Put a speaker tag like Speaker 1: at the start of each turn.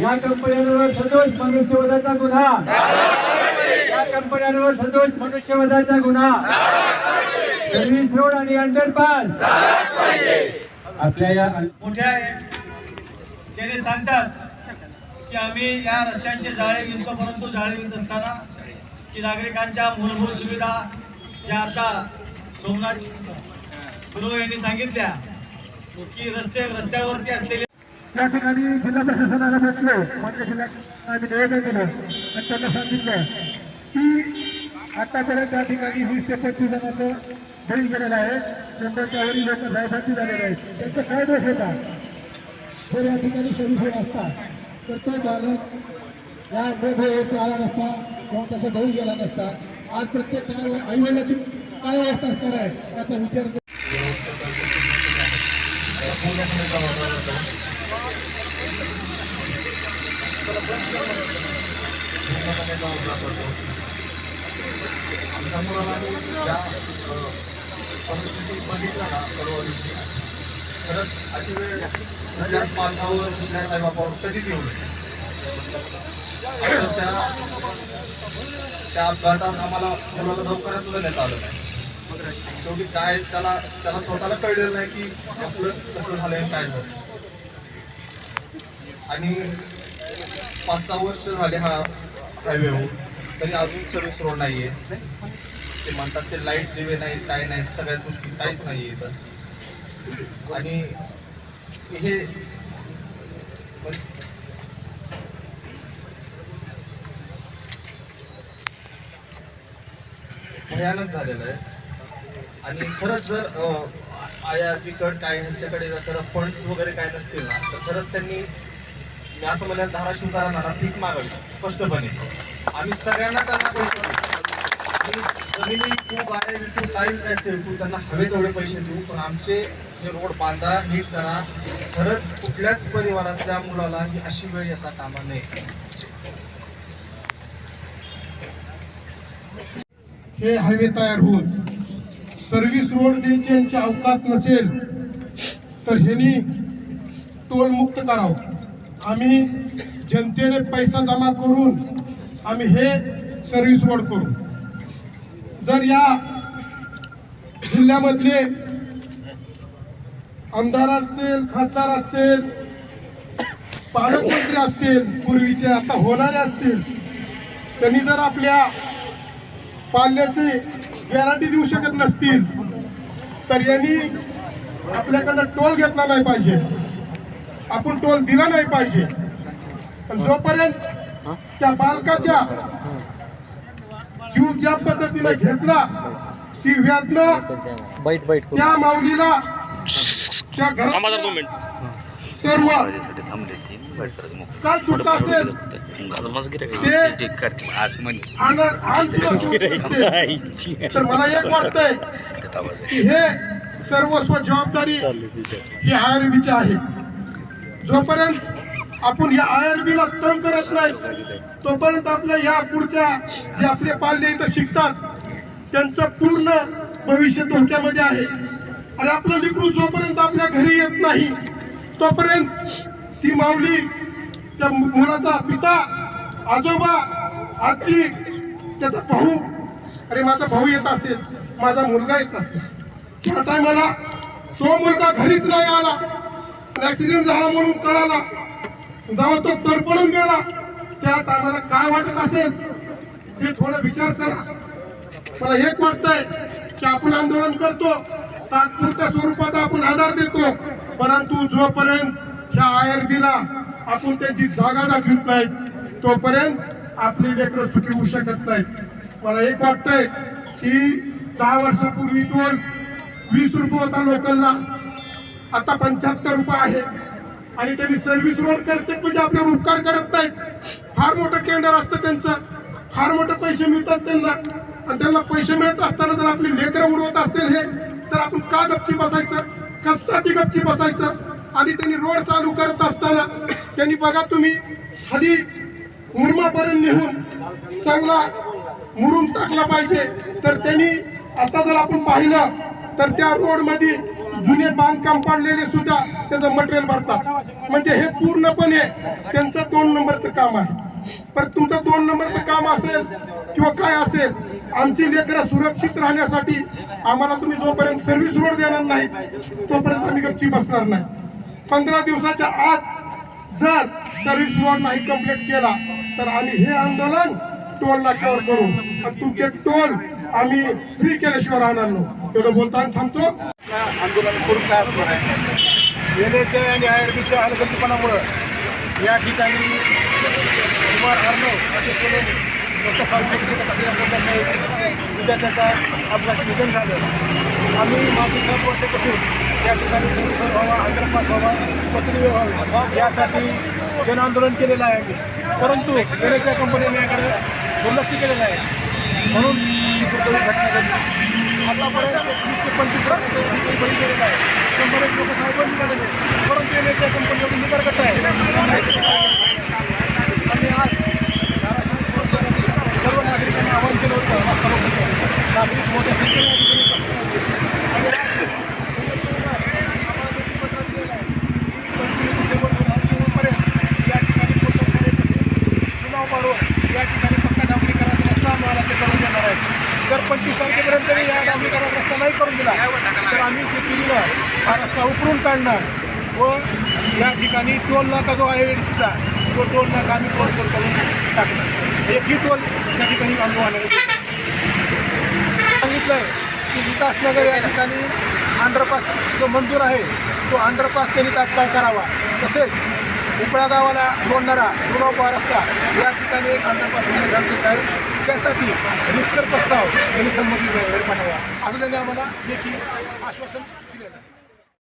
Speaker 1: या कंपन्यांवर सदोष मनुष्यवधाचा गुन्हा. या कंपन्यांवर सदोष मनुष्यवधाचा गुन्हा. सर्व्हिस रोड आणि अंडरपास आपल्या या
Speaker 2: मोठ्या त्याने सांगतात की आम्ही या रस्त्यांचे जाळे विणतो परंतु जाळे विणत असताना की नागरिकांच्या मूलभूत सुविधा ज्या आता सोमनाथ गुरु यांनी सांगितल्या की रस्ते रस्त्यावरती असलेले
Speaker 1: या ठिकाणी जिल्हा प्रशासनाला भेटलो. मात्र जिल्ह्यात आम्ही निवेदन दिलं. आणि त्यांना सांगितलं की आतापर्यंत त्या ठिकाणी वीस ते पंचवीस जणांचं बळी गेलेलं आहे. शंभरच्या वरील लोक साहेबांची झालेले आहेत. त्यांचा काय दोष होता? जर या ठिकाणी सर्व्हिस असता तर तो बालक या मध्ये आला नसता किंवा त्याचा बळी गेला नसता. आज प्रत्येक काय आईवडिलाची काय अवस्था असणार आहे याचा विचार
Speaker 3: आमच्या मुलाला ज्या परिस्थिती बघितला ना सर्व दिवशी खरंच अशी वेळ माझ्या मालकावर कुठल्या साहेबापावर कधीच येऊ नये अक्षरशः त्या अपघातात आम्हाला मुलाला लवकरच सुद्धा नेता आलं नाही शेवटी काय त्याला त्याला स्वतःला कळलेलं नाही की आपलं कसं झालंय काय झालं आणि पाच सहा वर्ष झाले हा हायवे होऊन. तरी अजून सर्व्हिस रोड नाहीये. ते म्हणतात ते लाइट दिवे नाही काय नाही सगळ्या गोष्टी काहीच नाही इथं. आणि हे भयानक झालेलं आहे. आणि खरंच जर आय आर पी कड काय ह्यांच्याकडे जर खरं फंड्स वगैरे काय नसतील ना तर खरंच त्यांनी मी असं म्हणलं धाराशिवकरांना पीक मागावी स्पष्टपणे. आम्ही सगळ्यांना त्यांना पैसे देऊ. आणि जमिनी खूप आहे विकू काही काय विकू त्यांना हवे तेवढे पैसे देऊ पण आमचे हे रोड बांधा नीट करा. खरंच कुठल्याच परिवारातल्या मुलाला ही अशी वेळ येता कामा नये.
Speaker 4: हे हायवे तयार होऊन सर्व्हिस रोड द्यायची यांची अवकात नसेल तर ह्यांनी टोल मुक्त करावं. आम्ही जनतेने पैसा जमा करून आम्ही हे सर्व्हिस रोड करू. जर या जिल्ह्यामधले आमदार असतील खासदार असतील पालकमंत्री असतील पूर्वीचे आता होणारे असतील त्यांनी जर आपल्या पाल्याची गॅरंटी देऊ शकत नसतील तर यांनी आपल्याकडनं टोल घेतला नाही पाहिजे. आपण टोल दिला नाही पाहिजे. पण जोपर्यंत त्या बालकाच्या जीव ज्या पद्धतीने घेतला ती
Speaker 5: बाईट बाईट करू.
Speaker 4: त्या माऊलीला त्या घरात सर्व काय दुःख असेल. तर मला एक वाटतंय हे सर्वस्व जबाबदारी ही आय ची आहे. जोपर्यंत आपण या आय आर ला तंग करत नाही तोपर्यंत आपल्या या पुढच्या जे आपले पाल्य इथं शिकतात त्यांचं पूर्ण भविष्य धोक्यामध्ये आहे. आणि आपलं लेकरू जोपर्यंत आपल्या घरी येत नाही तोपर्यंत ती माऊली त्या मुलाचा पिता आजोबा आजी त्याचा भाऊ अरे माझा भाऊ येत असेल माझा मुलगा येत असेल. त्या टायमाला तो मुलगा घरीच नाही आला. ऍक्सिडेंट झाला म्हणून कळाला. जेव्हा तो तडपडून गेला त्या टायमाला काय वाटत असेल हे थोडं विचार करा. मला एक वाटतंय की आपण आंदोलन करतो तात्पुरत्या स्वरूपाचा आपण आधार देतो. परंतु जोपर्यंत ह्या आय आपण त्यांची जागा दाखवत नाहीत तोपर्यंत आपली लेकरं सुखी होऊ शकत नाहीत. मला एक वाटतंय की दहा वर्षापूर्वी टोल वीस रुपये होता लोकलला आता पंच्याहत्तर रुपये आहे आणि त्यांनी सर्व्हिस रोड करते म्हणजे आपल्यावर उपकार करत नाहीत. फार मोठं टेंडर असतं त्यांचं. फार मोठे पैसे मिळतात त्यांना. आणि त्यांना पैसे मिळत असताना जर आपली लेकरं उडवत असतील हे तर आपण का गपची बसायचं? कशासाठी गपची बसायचं? आणि त्यांनी रोड चालू करत असताना त्यांनी बघा तुम्ही हदी मुरमापर्यंत नेहून चांगला मुरुम टाकला पाहिजे. तर त्यांनी आता जर आपण पाहिलं तर त्या रोडमध्ये जुने बांधकाम पाडलेले सुद्धा त्याचं मटेरियल भरतात. म्हणजे हे पूर्णपणे त्यांचं दोन नंबरचं काम आहे. पण तुमचं दोन नंबरचं काम असेल किंवा काय असेल आमची लेकरं सुरक्षित राहण्यासाठी आम्हाला तुम्ही जोपर्यंत सर्व्हिस रोड देणार नाही तोपर्यंत आम्ही गप्ची बसणार नाही. पंधरा दिवसाच्या आत जर सर्व्हिस रोड नाही कंप्लीट केला तर आम्ही हे आंदोलन टोल नाक्यावर करू. तुमचे टोल आम्ही फ्री केल्याशिवाय राहणार नाही. एवढं बोलताना थांबतो.
Speaker 5: आंदोलन करून काय असणार आहे N H A I I R बीच्या हलगर्जीपणामुळं या ठिकाणी कुमार अर्णव असे सोनवणे यांच्या सार्वजनिक क्षेत्रातील विद्यार्थ्याचा निधन झालं. आम्ही मागील सात वर्षापासून या ठिकाणी सर्विस व्हावा अंडरपास व्हावा पत्नी व्हावे यासाठी जनआंदोलन केलेलं आहे आम्ही. परंतु एच्या कंपनीने याकडे दुर्लक्ष केलेलं आहे. म्हणून घटना आतापर्यंत पंचवीस लोकांचे बळी गेलेला आहे शंभर एक लोक साहेबांनी झालेले आहेत. परंतु येण्याच्या कंपनी एवढी निगरगट आहे. आणि आज धाराशिव शहर शहरातील सर्व नागरिकांना आवाहन केलं होतं रस्ता नागरिक मोठ्या संख्येने या ठिकाणी पक्का डांबरी करायचं आज रस्ता आम्हाला ते करून देणार आहे जर पंचवीस तारखेपर्यंत जरी या डांबरीकरण रस्ता नाही करून दिला. तर आम्ही जे सिव्हिलर हा रस्ता उकरून काढणार व या ठिकाणी टोल नाका जो आहे एडसीचा तो टोल नाका आम्ही टोल टोल करून टाकणार. एकही टोल त्या ठिकाणी आम्ही वाढवणार सांगितलं आहे की विकासनगर या ठिकाणी अंडरपास जो मंजूर आहे तो अंडरपास त्यांनी तात्काळ करावा. तसेच उपळा गावाला जोडणारा जुनापा रस्ता या ठिकाणी एक अंडरपास होणे गरजेचं आहे. त्यासाठी रिस्तर प्रस्ताव त्यांनी संबंधित पाठवला असं त्यांनी आम्हाला लेखी आश्वासन दिलेलं आहे.